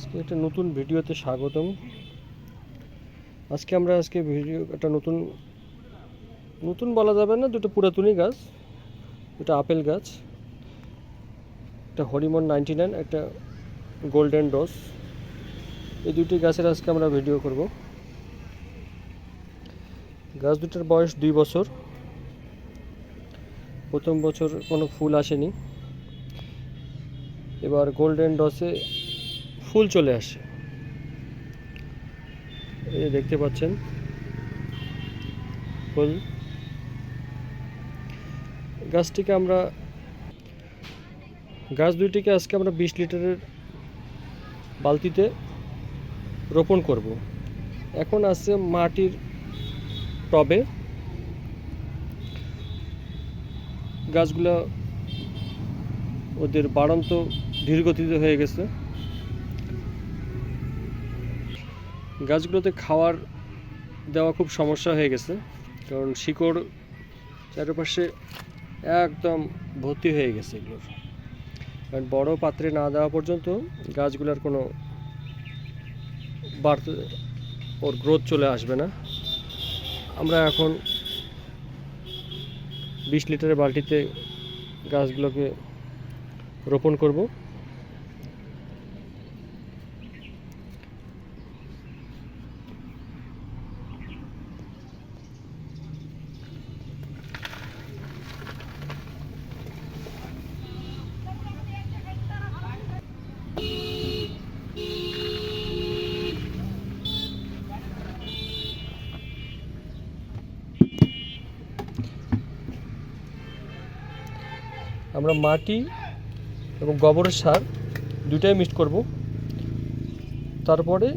আজকে একটা নতুন ভিডিওতে স্বাগতম। আজকে আমরা আজকে ভিডিও একটা নতুন নতুন বলা যাবে না, দুটো পুরাতনই গাছ, দুটো আপেল গাছ, একটা হরিমন নাইনটি নাইন, একটা গোল্ডেন ডোজ এই দুটি গাছের আজকে আমরা ভিডিও করব। গাছ দুটার বয়স দুই বছর। প্রথম বছর কোনো ফুল আসেনি। এবার গোল্ডেন ডসে ফুল চলে আসে। এই দেখতে পাচ্ছেন, ফুল। গাছটিকে আমরা, গাছ দুইটিকে আজকে আমরা বিশ লিটারের বালতিতে রোপণ করব। এখন আছে মাটির টবে। গাছগুলো ওদের বাড়ন্ত ধীরগতিতে হয়ে গেছে। গাছগুলোতে খাওয়ার দেওয়া খুব সমস্যা হয়ে গেছে, কারণ শিকড় চারপাশে একদম ভর্তি হয়ে গেছে এগুলোর। কারণ বড় পাত্রে না দেওয়া পর্যন্ত গাছগুলোর কোনো বাড়তে, ওর গ্রোথ চলে আসবে না। আমরা এখন বিশ লিটারের বালতিতে গাছগুলোকে রোপণ করব। আমরা মাটি এবং গোবরের সার দুটাই মিক্স করব। তারপরে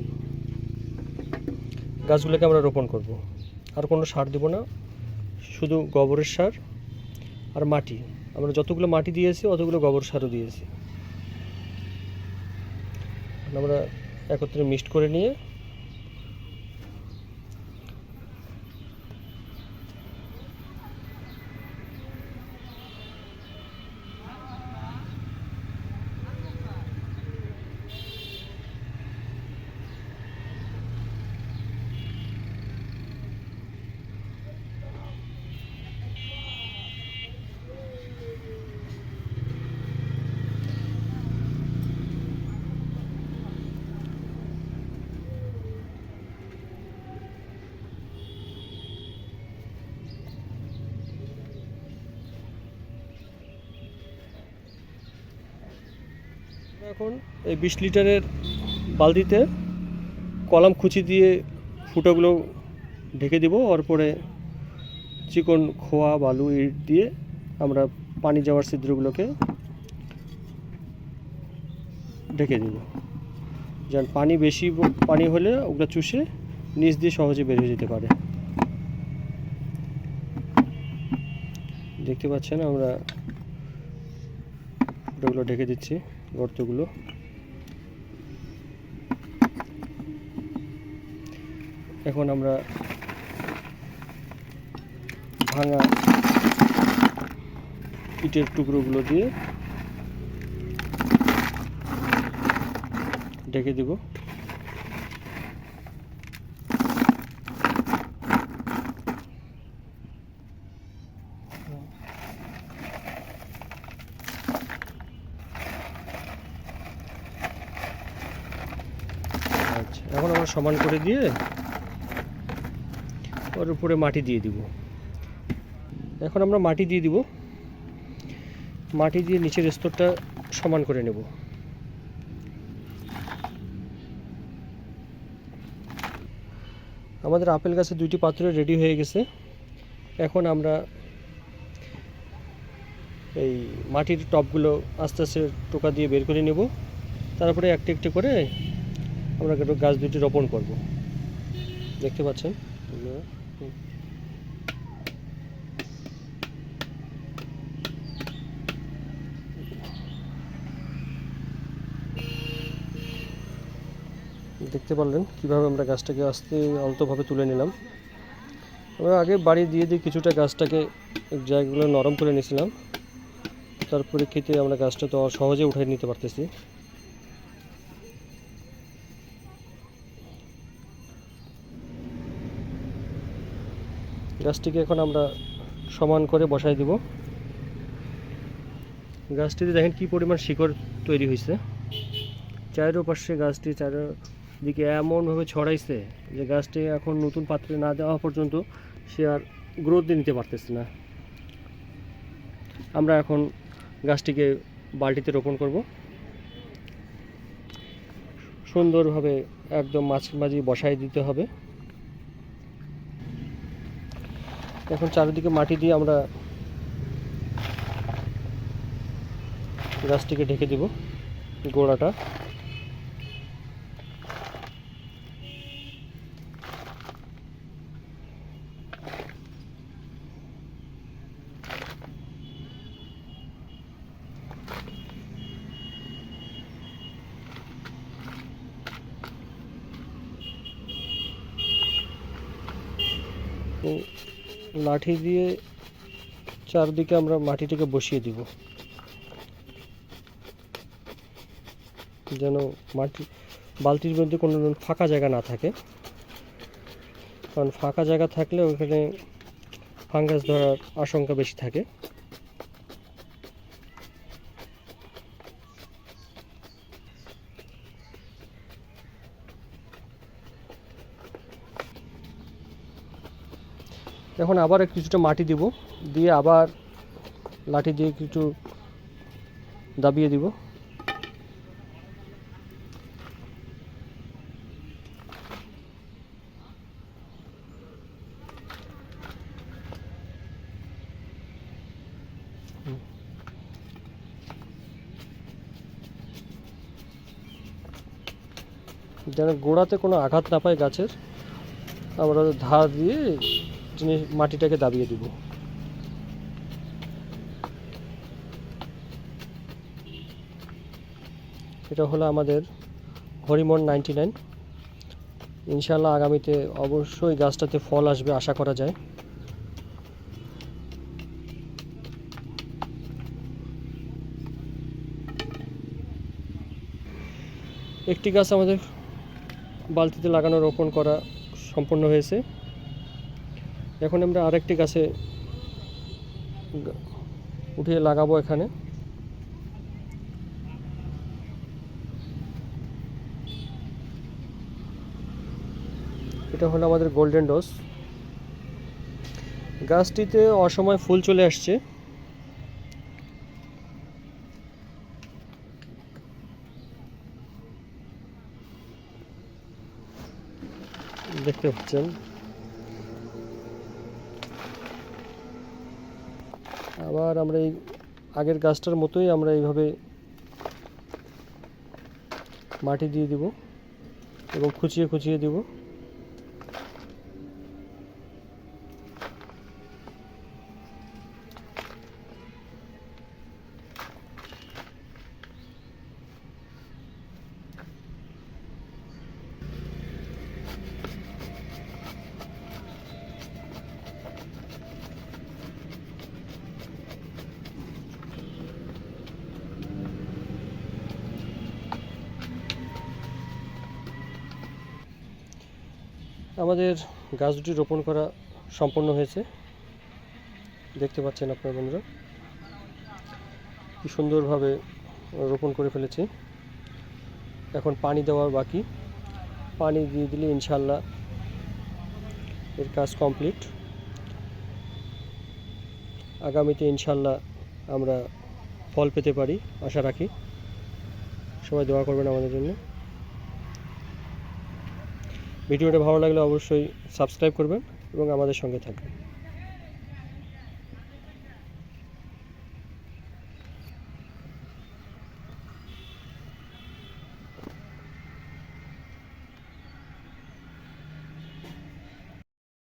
গাছগুলোকে আমরা রোপণ করব। আর কোনো সার দেব না, শুধু গোবরের সার আর মাটি। আমরা যতগুলো মাটি দিয়েছি, অতগুলো গোবর সারও দিয়েছি। আমরা একত্রে মিক্সড করে নিয়ে এখন এই বিশ লিটারের বালতিতে কলাম খুচি দিয়ে ফুটোগুলো ঢেকে দিব। ওর পরে চিকন খোয়া বালু ইট দিয়ে আমরা পানি যাওয়ার ছিদ্রগুলোকে ঢেকে দিব। যেন পানি বেশি পানি হলে ওগুলো চুষে নিচ দিয়ে সহজে বেরিয়ে যেতে পারে। দেখতে পাচ্ছেন আমরা ফুটোগুলো ঢেকে দিচ্ছি। গর্তগুলো। এখন আমরা ভাঙা ইটের টুকরোগুলো দিয়ে ঢেকে দিব আচ্ছা এখন আমরা সমান করে দিয়ে ওর উপরে মাটি দিয়ে দিব। এখন আমরা মাটি দিয়ে দিব। মাটি দিয়ে নিচের স্তরটা সমান করে নেব। আমাদের আপেল গাছে দুইটি পাত্র রেডি হয়ে গেছে। এখন আমরা এই মাটির টবগুলো আস্তে আস্তে টোকা দিয়ে বের করে নেব। তারপরে একটি একটি করে আমরা একটু গাছ দুটি রোপণ করব। দেখতে পাচ্ছেন? দেখতে পারলেন কীভাবে আমরা গাছটাকে আস্তে অল্পভাবে তুলে নিলাম। আমরা আগে বাড়ি দিয়ে দিয়ে কিছুটা গাছটাকে জায়গাগুলো নরম করে নিয়েছিলাম। তার পরিপ্রেক্ষিতে আমরা গাছটা তো সহজে উঠাই নিতে পারতেছি। গাছটিকে এখন আমরা সমান করে বসাই দিব। গাছটিতে দেখেন কি পরিমাণ শিকড় তৈরি হয়েছে চারোপাশে গাছটি চারিদিকে এমনভাবে ছড়াইছে যে গাছটি এখন নতুন পাত্রে না দেওয়া পর্যন্ত সে আর গ্রোথ নিতে পারতেছে না। আমরা এখন গাছটিকে বালতিতে রোপণ করব। সুন্দরভাবে একদম মাঝামাঝি বসাই দিতে হবে। এখন চারিদিকে মাটি দিয়ে আমরা গাছটিকে ঢেকে দিব গোড়াটা। তো লাঠি দিয়ে চারদিকে আমরা মাটিটাকে বসিয়ে দিব। যেন মাটি, বালতির মধ্যে কোনো ফাঁকা জায়গা না থাকে। কারণ ফাঁকা জায়গা থাকলে ওখানে ফাঙ্গাস ধরার আশঙ্কা বেশি থাকে। এখন আবার কিছুটা মাটি দিব, দিয়ে আবার লাঠি দিয়ে কিছু দাবিয়ে দিব। যেন গোড়াতে কোনো আঘাত না পায় গাছের, আমরা ধার দিয়ে জিনিস মাটিটাকে দাবিয়ে দিব। এটা হলো আমাদের হরিমন নাইনটি নাইন। ইনশাল্লাহ আগামীতে অবশ্যই গাছটাতে ফল আসবে আশা করা যায়। একটি গাছ আমাদের বালতিতে লাগানো, রোপণ করা সম্পন্ন হয়েছে। এখন আমরা আরেকটি গাছে উঠিয়ে লাগাবো এখানে। এটা হলো আমাদের গোল্ডেন ডোজ গাছটিতে অসময় ফুল চলে আসছে। দেখতে পাচ্ছেন। আবার আমরা এই আগের গাছটার মতোই আমরা এইভাবে মাটি দিয়ে দিব এবং খুচিয়ে খুচিয়ে দিব। আমাদের গাছ দুটি রোপণ করা সম্পন্ন হয়েছে। দেখতে পাচ্ছেন আপনার বন্ধুরা, কি সুন্দরভাবে রোপণ করে ফেলেছি। এখন পানি দেওয়ার বাকি। পানি দিয়ে দিলে ইনশাল্লাহ এর কাজ কমপ্লিট। আগামীতে ইনশাল্লাহ আমরা ফল পেতে পারি, আশা রাখি। সবাই দোয়া করবেন আমাদের জন্য। ভিডিওটা ভালো লাগলে অবশ্যই সাবস্ক্রাইব করবেন এবং আমাদের সঙ্গে থাকবেন।